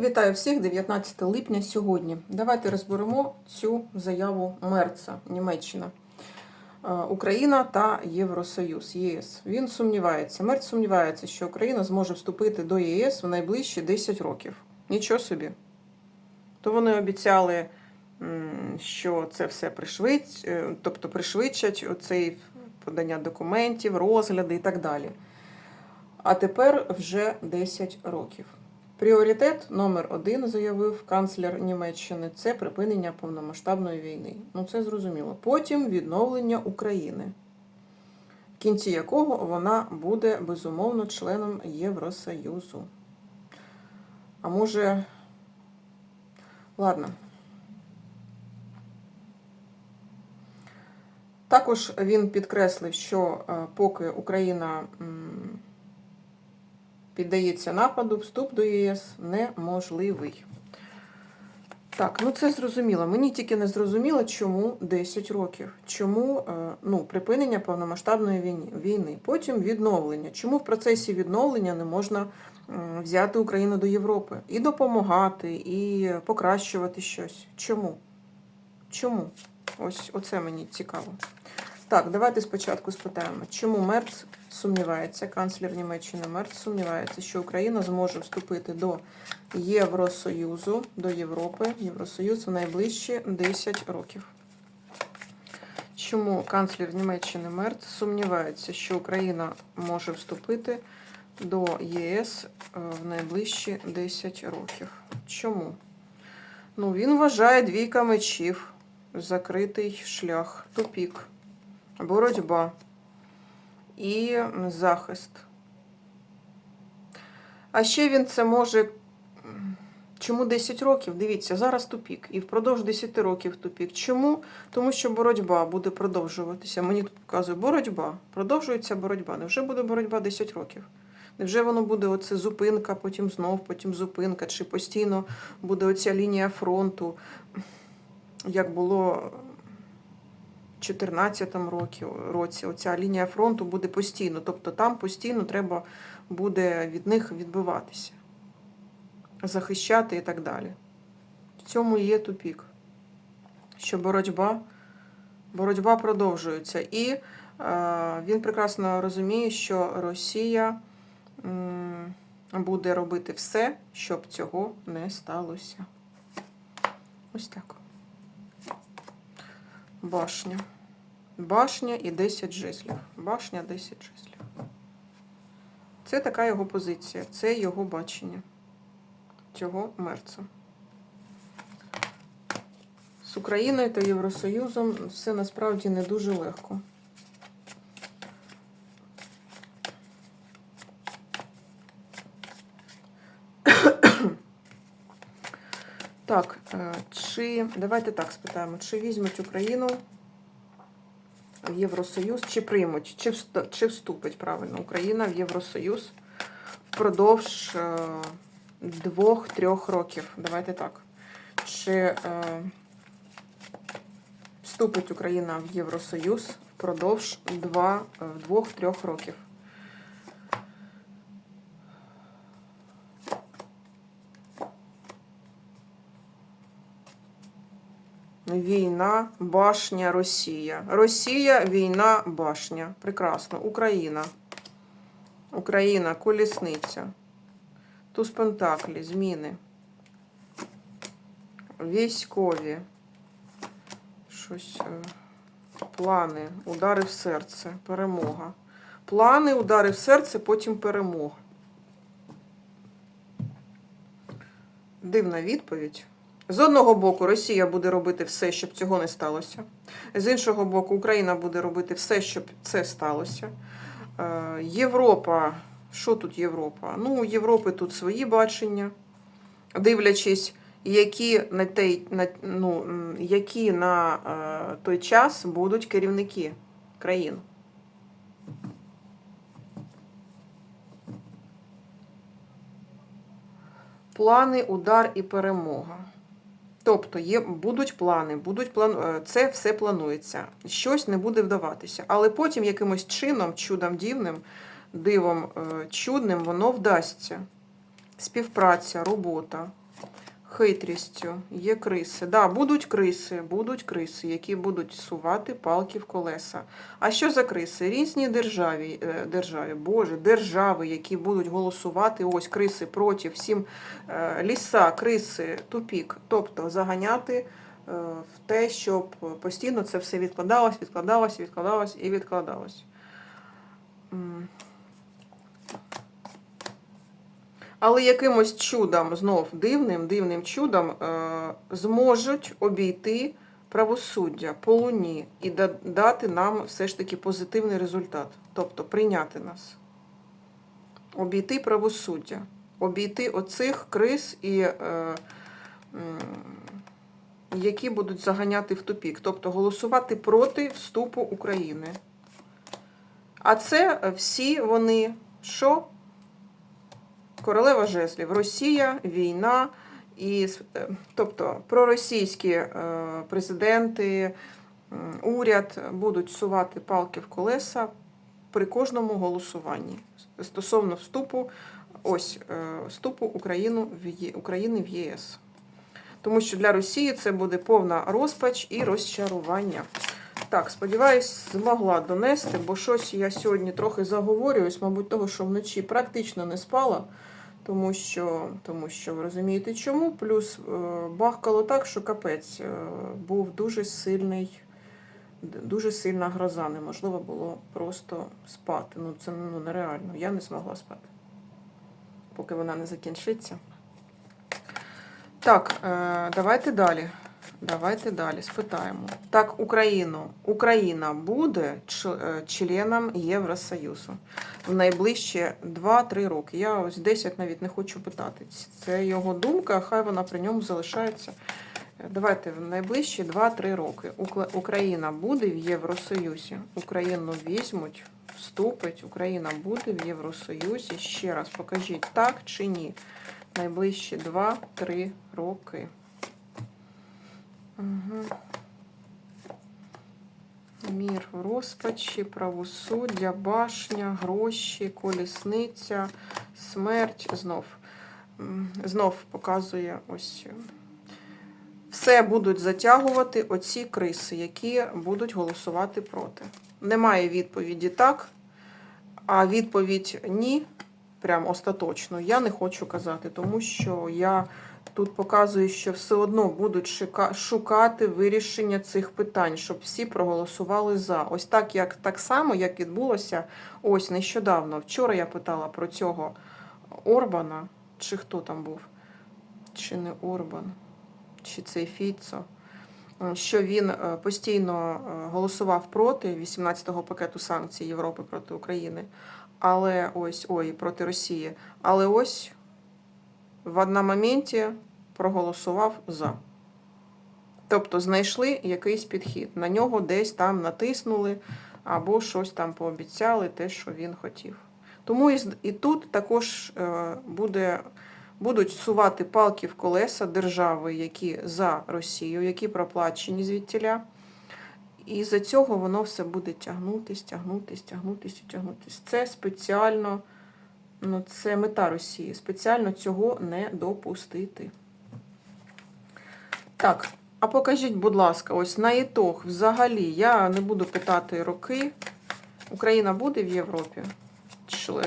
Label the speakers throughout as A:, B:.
A: Вітаю всіх 19 липня сьогодні. Давайте розберемо цю заяву Мерца, Німеччина. Е, Україна та Євросоюз ЄС. Він сумнівається. Мерц сумнівається, що Україна зможе вступити до ЄС в найближчі 10 років. Нічого собі. То вони обіцяли, що це все пришвидь, е, тобто пришвидшать оцей подання документів, розгляди і так далі. А тепер вже 10 років. Пріоритет номер один, заявив канцлер Німеччини, це припинення повномасштабної війни. Ну це зрозуміло. Потім відновлення України, в кінці якого вона буде безумовно членом Євросоюзу. А може, ладно. Також він підкреслив, що е, поки Україна піддається нападу, вступ до ЄС неможливий. Так, ну це зрозуміло. Мені тільки не зрозуміло, чому 10 років. Чому е, ну, припинення повномасштабної війни, війни, потім відновлення. Чому в процесі відновлення не можна взяти Україну до Європи і допомагати, і покращувати щось? Чому? Чому? Ось оце мені цікаво. Так, давайте спочатку спитаємо, чому Мерц сумнівається, канцлер Німеччини Мерц сумнівається, що Україна зможе вступити до Євросоюзу, до Європи, Євросоюз в найближчі 10 років. Чому канцлер Німеччини Мерц сумнівається, що Україна може вступити до ЄС е, в найближчі 10 років? Чому? Ну, він вважає двійка мечів, закритий шлях, тупік боротьба і захист. А ще він це може. Чому 10 років? Дивіться, зараз тупік. І впродовж 10 років тупік. Чому? Тому що боротьба буде продовжуватися. Мені тут показує боротьба. Продовжується боротьба. Невже буде боротьба 10 років? Невже воно буде оце зупинка, потім знов, потім зупинка, чи постійно буде оця лінія фронту, як було 2014 році, оця лінія фронту буде постійно. Тобто там постійно треба буде від них відбиватися, захищати і так далі. В цьому є тупік. Що боротьба, боротьба продовжується. І е, він прекрасно розуміє, що Росія м, буде робити все, щоб цього не сталося. Ось так. Башня. Башня і 10 жезлів. Башня 10 жезлів. Це така його позиція, це його бачення цього мерця. З Україною та Євросоюзом все насправді не дуже легко. Так, е, чи давайте так спитаємо, чи візьмуть Україну в Євросоюз, чи приймуть, чи чи вступить правильно Україна в Євросоюз впродовж е, двох-трьох років. Давайте так. Чи е, вступить Україна в Євросоюз впродовж два, е, двох-трьох років? Війна, башня, Росія. Росія, війна, башня. Прекрасно. Україна. Україна, колісниця. Туз Пентаклі, зміни. Військові. Щось. е, Плани, удари в серце, перемога. Плани, удари в серце, потім перемога. Дивна відповідь. З одного боку, Росія буде робити все, щоб цього не сталося. З іншого боку, Україна буде робити все, щоб це сталося. Е, Європа, що тут Європа? Ну, у Європи тут свої бачення, дивлячись, які на той, на, ну, які на е, той час будуть керівники країн. Плани, удар і перемога. Тобто є, будуть плани, будуть план... е, це все планується. Щось не буде вдаватися. Але потім якимось чином, чудом дивним, дивом е, чудним, воно вдасться. Співпраця, робота. Хитрістю. Є криси. Да, будуть криси, будуть криси, які будуть сувати палки в колеса. А що за криси? Різні державі, е, державі, Боже, держави, які будуть голосувати, ось криси проти всім е, ліса, криси, тупік. Тобто заганяти е, в те, щоб постійно це все відкладалось, відкладалось, відкладалось і відкладалось. М. Але якимось чудом, знов дивним, дивним чудом, е, зможуть обійти правосуддя по луні і дати нам все ж таки позитивний результат, тобто прийняти нас, обійти правосуддя, обійти оцих криз і. Е, які будуть заганяти в тупік, тобто голосувати проти вступу України. А це всі вони що? Королева жезлів, Росія, війна, і, е, тобто проросійські е, президенти, уряд будуть сувати палки в колеса при кожному голосуванні стосовно вступу, ось е, вступу Україну в України в ЄС. Тому що для Росії це буде повна розпач і розчарування. Так, сподіваюсь, змогла донести, бо щось я сьогодні трохи заговорююсь, мабуть, того, що вночі практично не спала, тому що, тому що ви розумієте чому. Плюс е, бахкало так, що капець е, був дуже сильний, дуже сильна гроза. Неможливо було просто спати. Ну це ну, нереально. Я не змогла спати, поки вона не закінчиться. Так, е, давайте далі. Давайте далі спитаємо. Так, Україну. Україна буде е, членом Євросоюзу в найближчі 2-3 роки. Я ось 10 навіть не хочу питати. Це його думка, хай вона при ньому залишається. Давайте в найближчі 2-3 роки. Україна буде в Євросоюзі. Україну візьмуть, вступить. Україна буде в Євросоюзі. Ще раз покажіть, так чи ні. Найближчі 2-3 роки. Угу. Мір розпачі, правосуддя, башня, гроші, колісниця, смерть. Знов. Знов показує ось. е, Все будуть затягувати оці криси, які будуть голосувати проти. Немає відповіді так, а відповідь ні, прям остаточно, я не хочу казати, тому що я тут показую, що все одно будуть шукати вирішення цих питань, щоб всі проголосували за. Ось так, як так само, як відбулося ось нещодавно. Вчора я питала про цього Орбана, чи хто там був, чи не Орбан, чи цей Фіцо. е, Що він е, постійно е, голосував проти 18-го пакету санкцій Європи проти України, але ось ой, проти Росії. Але ось в одному моменті проголосував за. Тобто знайшли якийсь підхід. На нього десь там натиснули або щось там пообіцяли, те, що він хотів. Тому і, тут також е, буде, будуть сувати палки в колеса держави, які за Росію, які проплачені звідтіля. І за цього воно все буде тягнутись, тягнутись, і тягнутись. Це спеціально. Ну, це мета Росії. Спеціально цього не допустити. Так, а покажіть, будь ласка, ось на ітог взагалі, я не буду питати роки. Україна буде в Європі?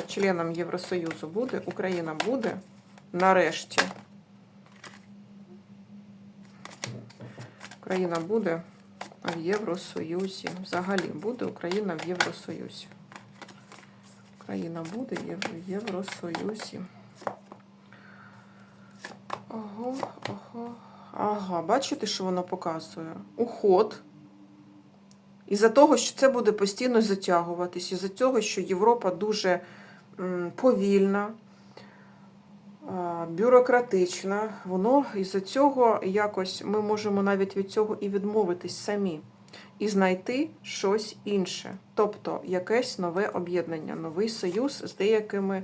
A: Членом Євросоюзу буде? Україна буде нарешті. Україна буде в Євросоюзі. Взагалі буде Україна в Євросоюзі. Україна буде в Єв- Євросоюзі. Ага, ага. Ага, бачите, що воно показує? Уход. Із-за того, що це буде постійно затягуватись, із-за того, що Європа дуже повільна, бюрократична, воно із-за цього якось ми можемо навіть від цього і відмовитись самі, і знайти щось інше, тобто якесь нове об'єднання, новий союз з деякими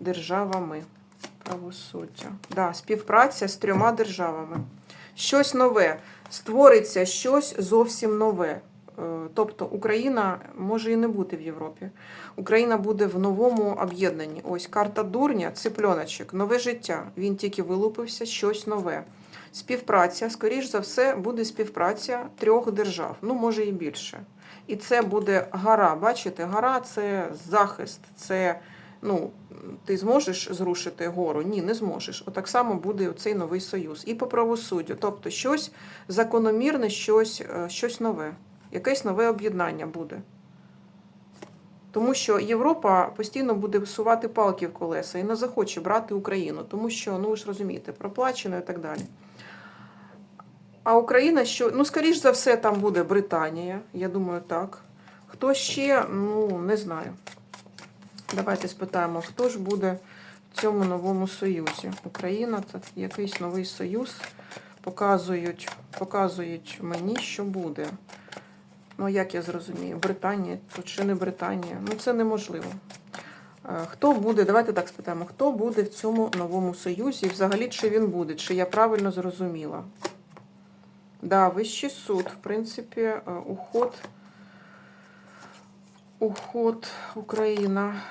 A: державами. Правосуддя. Да, співпраця з трьома державами. Щось нове. Створиться щось зовсім нове. е, тобто Україна може і не бути в Європі. Україна буде в новому об'єднанні. Ось карта дурня, ципльоночок, нове життя. Він тільки вилупився, щось нове. Співпраця, скоріш за все, буде співпраця трьох держав, ну може і більше. І це буде гора. Бачите, гора це захист, це ну, ти зможеш зрушити гору? Ні, не зможеш. Отак само буде цей новий союз. І по правосуддю. Тобто щось закономірне, щось, е, щось нове, якесь нове об'єднання буде. Тому що Європа постійно буде всувати палки в колеса і не захоче брати Україну, тому що, ну ви ж розумієте, проплачено і так далі. А Україна, що, ну, скоріш за все, там буде Британія, я думаю, так. Хто ще, ну, не знаю. Давайте спитаємо, хто ж буде в цьому новому союзі. Україна це якийсь новий союз. Показують, показують мені, що буде. Ну, як я зрозумію, Британія, тут ще не Британія. Ну, це неможливо. Е, Хто буде, давайте так спитаємо, хто буде в цьому новому союзі? І взагалі, чи він буде, чи я правильно зрозуміла? Да, вищий суд, в принципі, е, уход. Уход Україна.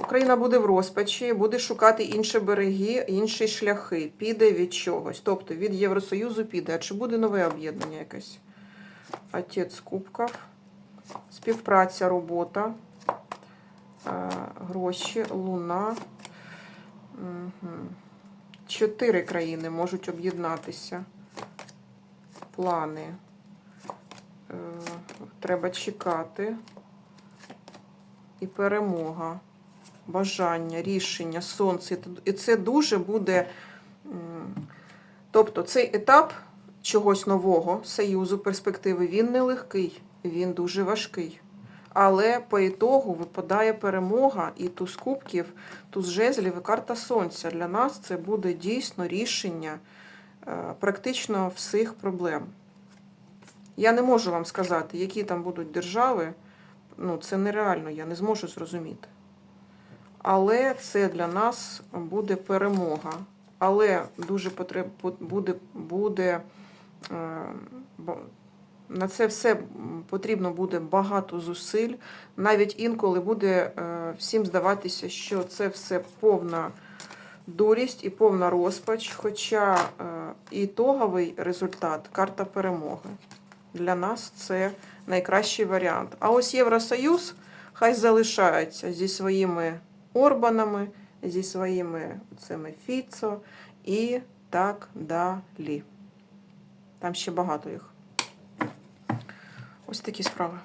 A: Україна буде в розпачі, буде шукати інші береги, інші шляхи, піде від чогось. Тобто від Євросоюзу піде. А чи буде нове об'єднання якесь? Отець Кубков. Співпраця, робота, е, гроші, луна. Чотири країни можуть об'єднатися. Плани. Е, Треба чекати. І перемога, бажання, рішення, сонце. І це дуже буде. Тобто цей етап чогось нового, союзу, перспективи, він не легкий, він дуже важкий. Але по ітогу випадає перемога і туз кубків, туз жезлів і карта сонця. Для нас це буде дійсно рішення практично всіх проблем. Я не можу вам сказати, які там будуть держави. Ну, це нереально, я не зможу зрозуміти. Але це для нас буде перемога. Але дуже потреб... буде, буде е, на це все потрібно буде багато зусиль. Навіть інколи буде е, всім здаватися, що це все повна дурість і повна розпач. Хоча е, ітоговий результат карта перемоги. Для нас це найкращий варіант. А ось Євросоюз хай залишається зі своїми Орбанами, зі своїми цими Фіцо і так далі. Там ще багато їх. Ось такі справи.